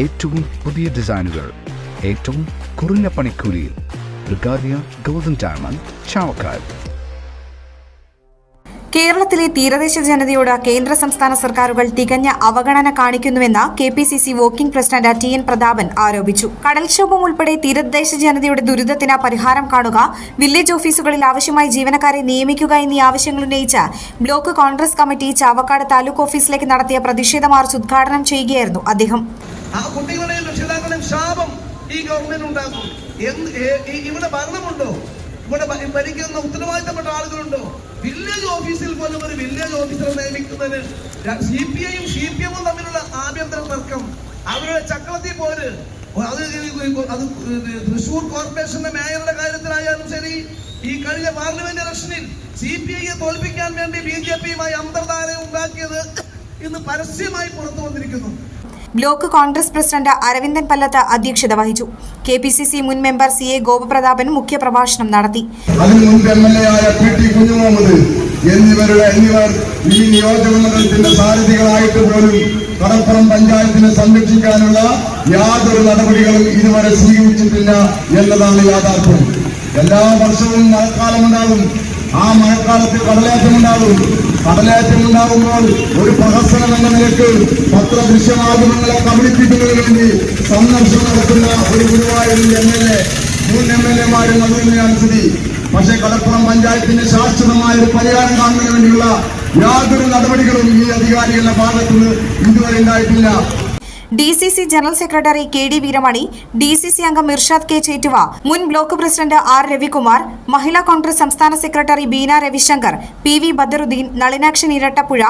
ഏറ്റവും പുതിയ ഡിസൈനുകൾ ഏറ്റവും കുറഞ്ഞ പണിക്കൂലിയിൽ ബ്രിഗാദിയ ഗോൾഡൻ ഡയമണ്ട് ചാവക്കാട്. കേരളത്തിലെ തീരദേശ ജനതയോട് കേന്ദ്ര സംസ്ഥാന സർക്കാരുകൾ തികഞ്ഞ അവഗണന കാണിക്കുന്നുവെന്ന് K P C C working president T N Prathapan ആരോപിച്ചു. കടൽക്ഷോഭം ഉൾപ്പെടെ തീരദേശ ജനതയുടെ ദുരിതത്തിന് പരിഹാരം കാണുക വില്ലേജ് ഓഫീസുകളിൽ ആവശ്യമായി ജീവനക്കാരെ നിയമിക്കുക എന്നീ ആവശ്യങ്ങൾ ഉന്നയിച്ച് ബ്ലോക്ക് കോൺഗ്രസ് കമ്മിറ്റി ചാവക്കാട് താലൂക്ക് ഓഫീസിലേക്ക് നടത്തിയ പ്രതിഷേധ മാർച്ച് ഉദ്ഘാടനം ചെയ്യുകയായിരുന്നു അദ്ദേഹം. ആ കുട്ടികളുടെയും രക്ഷിതാക്കളുടെയും ശാപം ഈ ഗവൺമെന്റ് ഉണ്ടാക്കും. എന്ത് ഇവിടെ ഭരണമുണ്ടോ? ഇവിടെ ഭരിക്കുന്ന ഉത്തരവാദിത്തപ്പെട്ട ആളുകളുണ്ടോ? വില്ലേജ് ഓഫീസിൽ പോലും ഒരു വില്ലേജ് ഓഫീസറെ നിയമിക്കുന്നതിന് സി പി ഐയും സി പി എമ്മും തമ്മിലുള്ള ആഭ്യന്തര തർക്കം. അവരുടെ ചക്രത്തിൽ പോര്. അത് അത് തൃശൂർ കോർപ്പറേഷന്റെ മേയറുടെ കാര്യത്തിലായാലും ശരി ഈ കഴിഞ്ഞ പാർലമെന്റ് ഇലക്ഷനിൽ സി പി ഐയെ തോൽപ്പിക്കാൻ വേണ്ടി ബി ജെ പിയുമായി അന്തർധാര ഉണ്ടാക്കിയത് ഇന്ന് പരസ്യമായി പുറത്തു വന്നിരിക്കുന്നു ബ്ലോക്ക് കോൺഗ്രസ് പ്രസിഡന്റ് അരവിന്ദൻ പല്ലത്ത് അധ്യക്ഷത വഹിച്ചു. കെ പി സി സി മുൻ മെമ്പർ സി എ ഗോപപ്രതാപൻ മുഖ്യപ്രഭാഷണം നടത്തി. എന്നിവരുടെ എന്നിവർ ഈ നിയോജകമണ്ഡലത്തിന്റെ സാരഥികളായിട്ട് പോലും കടപ്പുറം പഞ്ചായത്തിനെ സംരക്ഷിക്കാനുള്ള യാതൊരു നടപടികളും ഇതുവരെ സ്വീകരിച്ചിട്ടില്ല എന്നതാണ് യാഥാർത്ഥ്യം. എല്ലാ വർഷവും മഴക്കാലമുണ്ടാകും. ആ മഴക്കാലത്ത് കടലേറ്റമുണ്ടാകും. കടലേറ്റമുണ്ടാകുമ്പോൾ ഒരു പ്രഹസനം എന്ന നിലയ്ക്ക് പത്ര ദൃശ്യമാധ്യമങ്ങളെ കബളിപ്പിക്കുന്നതിന് വേണ്ടി സന്ദർശനം നടത്തുന്ന ഒരു ഗുരുവായൂരിൽ എം എൽ എ മുൻ എം എൽ എമാരും തന്നെയാണ് സ്ഥിതി പക്ഷേ കടപ്പുറം പഞ്ചായത്തിന് ശാശ്വതമായ ഒരു പരിഹാരം കാണുന്നതിന് വേണ്ടിയുള്ള യാതൊരു നടപടികളും ഈ അധികാരികളുടെ ഭാഗത്തുനിന്ന് ഇതുവരെ ഉണ്ടായിട്ടില്ല. D C C general secretary K D Veeramani D C C അംഗം ഇർഷാദ് കെ ചേറ്റുവ മുൻ block president R Ravikumar Mahila Congress സംസ്ഥാന secretary Beena Ravishankar P V Badaruddin Nalinakshan Irattappuzha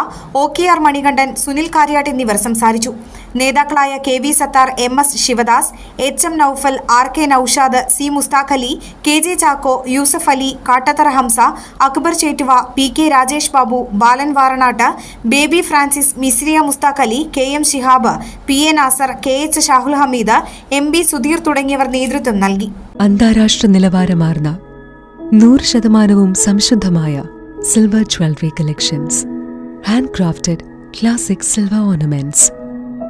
O K R Manikandan Sunil Kariyattu എന്നിവർ സംസാരിച്ചു. നേതാക്കളായ K V Sathar M S Sivadas H M Noufal R K Noushad C Musthaq Ali K J Chacko Yusuf Ali Kattathara Hamsa Akbar Chettuva P K Rajesh Babu Balan Varanattu Baby Francis Misriya Musthaq Ali K M Shihab P A Nasar K H Shahul Hameed M B Sudheer തുടങ്ങിയവർ നേതൃത്വം നൽകി. അന്താരാഷ്ട്ര നിലവാരമാർന്ന നൂറ് ശതമാനവും സംശുദ്ധമായ silver jewellery collections handcrafted classic silver ornaments